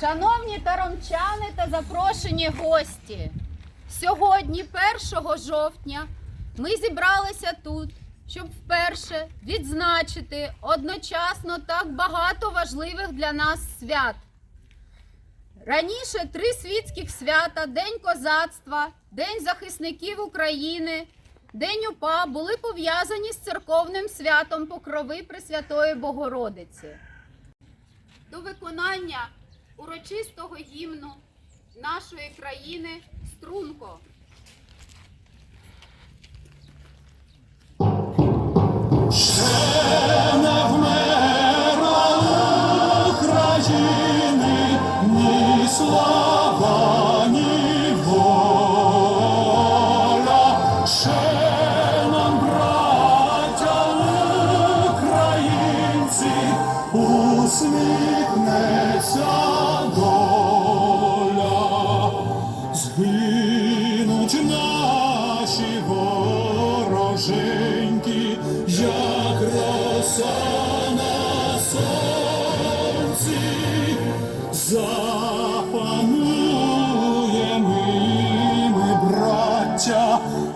Шановні таромчани та запрошені гості, сьогодні, 1 жовтня, ми зібралися тут, щоб вперше відзначити одночасно так багато важливих для нас свят. Раніше три світських свята День козацтва, День захисників України, День УПА були пов'язані з церковним святом Покрови Пресвятої Богородиці. До виконання урочистого гімну нашої країни струнко.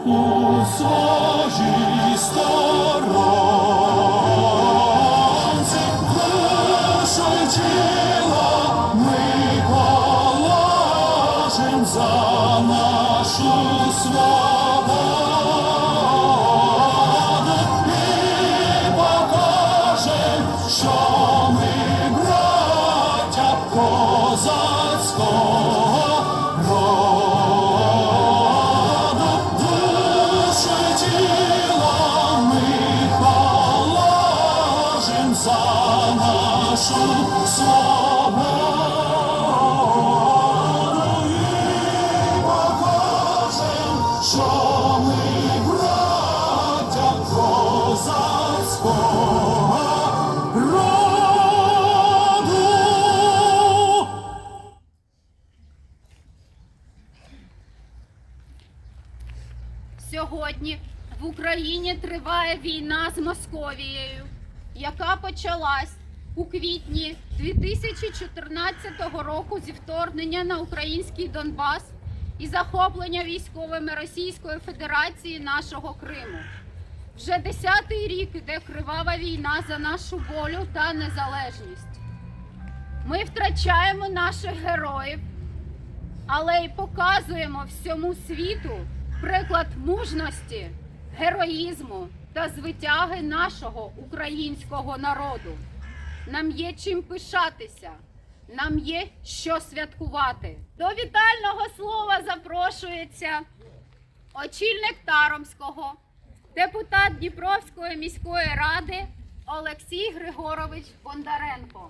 У своїй Україні триває війна з Московією, яка почалась у квітні 2014 року зі вторгнення на український Донбас і захоплення військовими Російської Федерації нашого Криму. Вже десятий рік іде кривава війна за нашу волю та незалежність. Ми втрачаємо наших героїв, але й показуємо всьому світу приклад мужності, героїзму та звитяги нашого українського народу. Нам є чим пишатися, нам є що святкувати. До вітального слова запрошується очільник Таромського, депутат Дніпровської міської ради Олексій Григорович Бондаренко.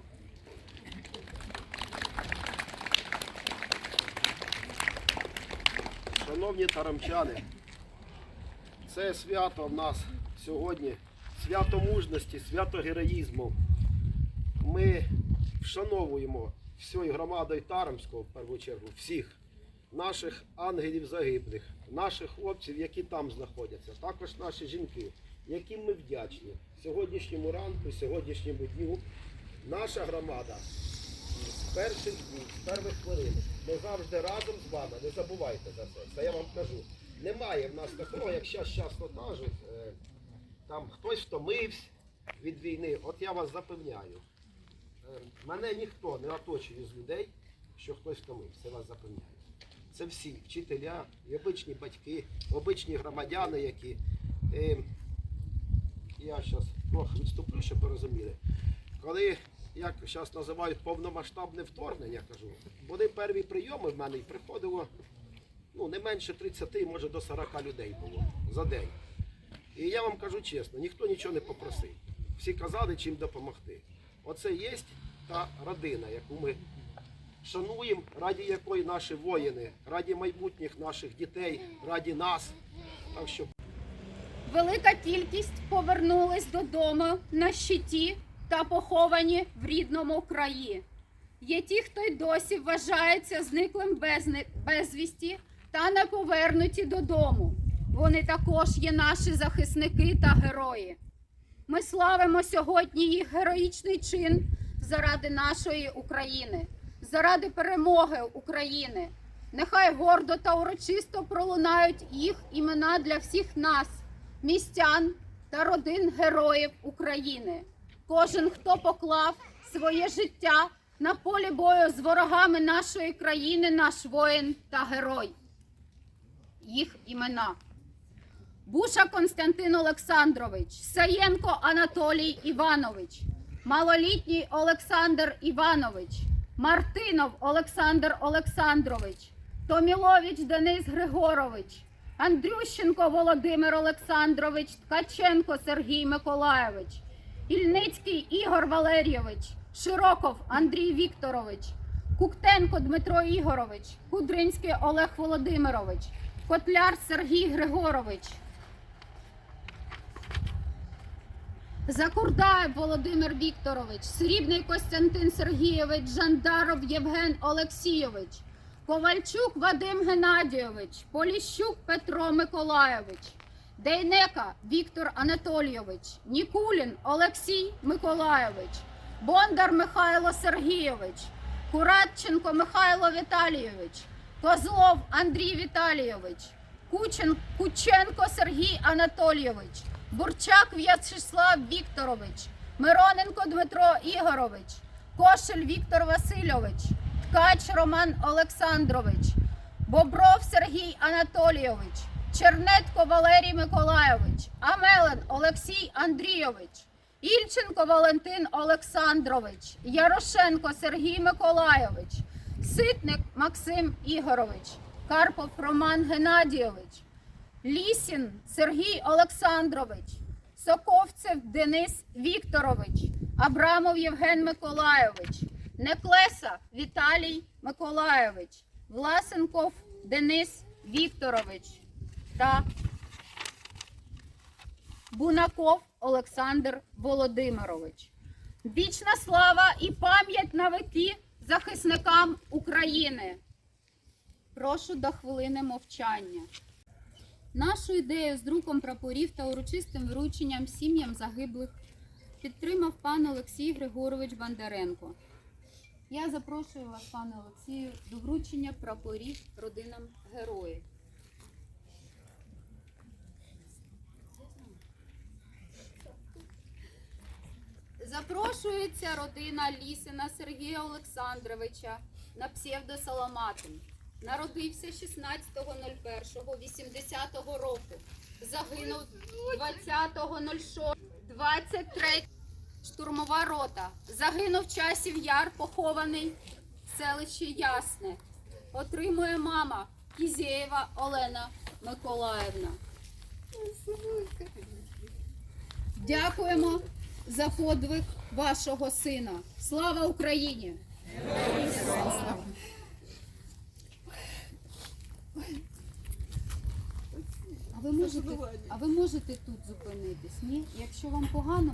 Шановні тарамчани, це свято в нас сьогодні, свято мужності, свято героїзму. Ми вшановуємо всією громадою Тарамського, в першу чергу, всіх наших ангелів загиблих, наших хлопців, які там знаходяться, також наші жінки, яким ми вдячні сьогоднішньому ранку, сьогоднішньому дню. Наша громада з перших днів, з перших хвилин. Ми завжди разом з вами, не забувайте за це. Це я вам кажу. Немає в нас такого, як зараз часто кажуть, е, там хтось втомився від війни. От я вас запевняю. е, Мене ніхто не оточує з людей, що хтось втомився, це вас запевняю. Це всі вчителя, і обичні батьки, обичні громадяни, які. е, Я зараз трохи відступлю, щоб ви розуміли. Коли, як зараз називають повномасштабне вторгнення, кажу, були перві прийоми в мене і приходило ну, не менше 30, може до 40 людей було за день. І я вам кажу чесно, ніхто нічого не попросив. Всі казали, чим допомогти. Оце є та родина, яку ми шануємо, раді якої наші воїни, раді майбутніх наших дітей, раді нас. Так що Велика кількість повернулись додому на щиті та поховані в рідному краї. Є ті, хто й досі вважається зниклим безвісті та не повернуті додому. Вони також є наші захисники та герої. Ми славимо сьогодні їх героїчний чин заради нашої України. заради перемоги України. Нехай гордо та урочисто пролунають їх імена для всіх нас, містян та родин героїв України. Кожен, хто поклав своє життя на полі бою з ворогами нашої країни, наш воїн та герой. Їх імена. Буша Константин Олександрович, Саєнко Анатолій Іванович, малолітній Олександр Іванович, Мартинов Олександр Олександрович, Томілович Денис Григорович, Андрющенко Володимир Олександрович, Ткаченко Сергій Миколайович, Ільницький Ігор Валерійович, Широков Андрій Вікторович, Куктенко Дмитро Ігорович, Кудринський Олег Володимирович, Котляр Сергій Григорович, Закурдаєв Володимир Вікторович, Срібний Костянтин Сергійович, Жандаров Євген Олексійович, Ковальчук Вадим Геннадійович, Поліщук Петро Миколайович, Дейнека Віктор Анатолійович, Нікулін Олексій Миколайович, Бондар Михайло Сергійович, Куратченко Михайло Віталійович, Козлов Андрій Віталійович, Кучен, Кученко Сергій Анатолійович, Бурчак В'ячеслав Вікторович, Мироненко Дмитро Ігорович, Кошель Віктор Васильович, Ткач Роман Олександрович, Бобров Сергій Анатолійович, Чернетко Валерій Миколайович, Амелен Олексій Андрійович, Ільченко Валентин Олександрович, Ярошенко Сергій Миколайович, Ситник Максим Ігорович, Карпов Роман Геннадійович, Лісін Сергій Олександрович, Соковцев Денис Вікторович, Абрамов Євген Миколайович, Неклеса Віталій Миколайович, Власенков Денис Вікторович та Бунаков Олександр Володимирович. Вічна слава і пам'ять на веки захисникам України. Прошу до хвилини мовчання. Нашу ідею з друком прапорів та урочистим врученням сім'ям загиблих підтримав пан Олексій Григорович Бондаренко. Я запрошую вас, пане Олексію, до вручення прапорів родинам героїв. Запрошується родина Лісина Сергія Олександровича на псевдо Саламатин. Народився 16.01.80 року. Загинув 20.06. 23 штурмова рота. Загинув часів яр, похований в селищі Ясне. Отримує мама Кізєєва Олена Миколаївна. Дякуємо за подвиг вашого сина. Слава Україні! А ви можете, а ви можете тут зупинитись? Ні? Якщо вам погано,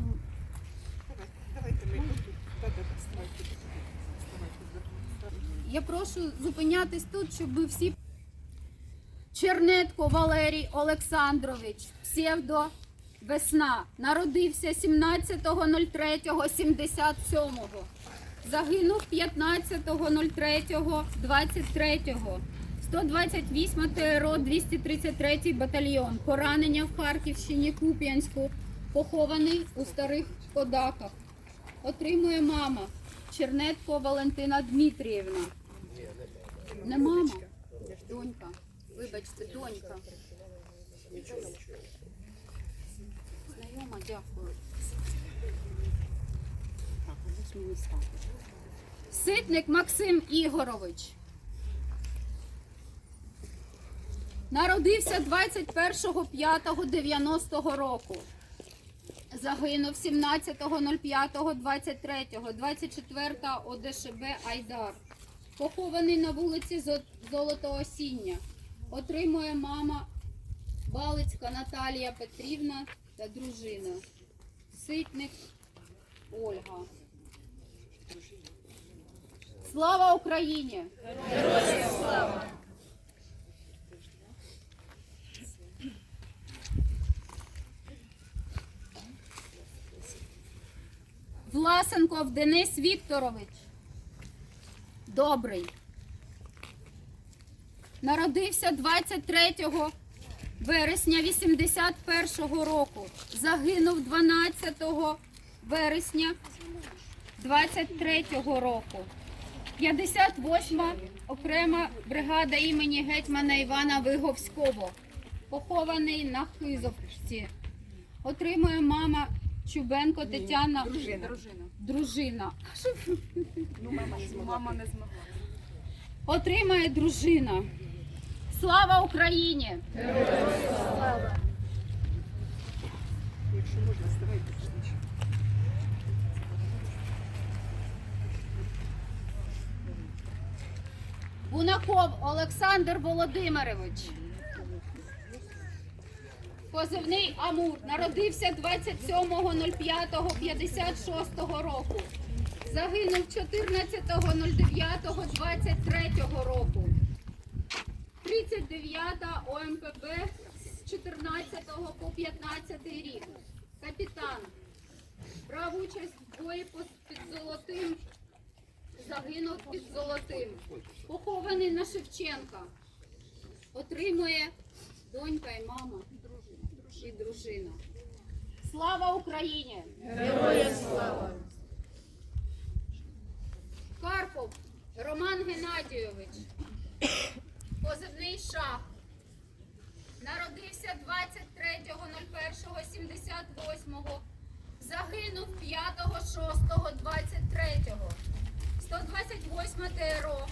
Давайте ми тут. Я прошу зупинятись тут, щоб ви всі. Чернетко Валерій Олександрович, псевдо Весна, народився 17.03.77. Загинув 15.03.23. 128 ТРО 233 батальйон. Поранення в Харківщині, Куп'янську. Похований у старих Кодаках. Отримує мама Чернетко Валентина Дмитріївна. Не мама, донька. Вибачте, донька. Знайома, дякую. Так, ось мені стати. Ситник Максим Ігорович. Народився 21.05.90 року. Загинув 17.05.23, 24 ОДШБ Айдар. Похований на вулиці Зо- Золотоосіння. Отримує мама Балицька Наталія Петрівна та дружина. Ситник Ольга. Слава Україні! Власенков Денис Вікторович. добрий. Народився 23 вересня 81-го року. Загинув 12 вересня 23-го року. 58-ма окрема бригада імені гетьмана Івана Виговського. Похований на Хизовці. Отримує мама Чубенко Тетяна. Дружина. Дружина. Ну. Мама не змогла. Отримає дружина. Слава Україні! Якщо можна, ставайте швидше. Бунаков Олександр Володимирович. Позивний Амур. Народився 27.05.56 року. Загинув 14.09.23 року. 39-та ОМПБ з 14 по 15 рік. Капітан. Брав участь в бої під Золотим загинув під золотим. Похований на Шевченка. Отримує донька і мама, і дружина. Слава Україні! Героям слава! Карпов Роман Геннадійович. Позивний шах. Народився 23.01.78. Загинув 5.06.23. 128 ТРО.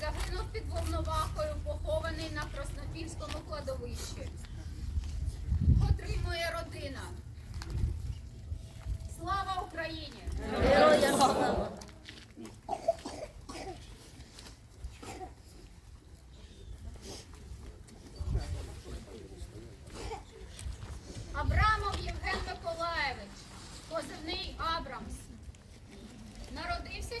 Загинув під Волновахою, похований на Краснопільському кладовищі. Отримує родина. Слава Україні! Абрамов Євген Миколаєвич, позивний Абрамс. Народився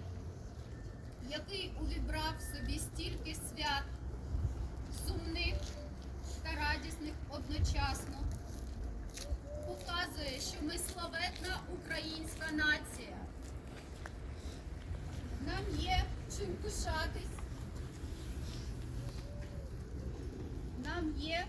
який увібрав в собі стільки свят, сумних та радісних одночасно, показує, що ми славетна українська нація. Нам є чим пишатись. Нам є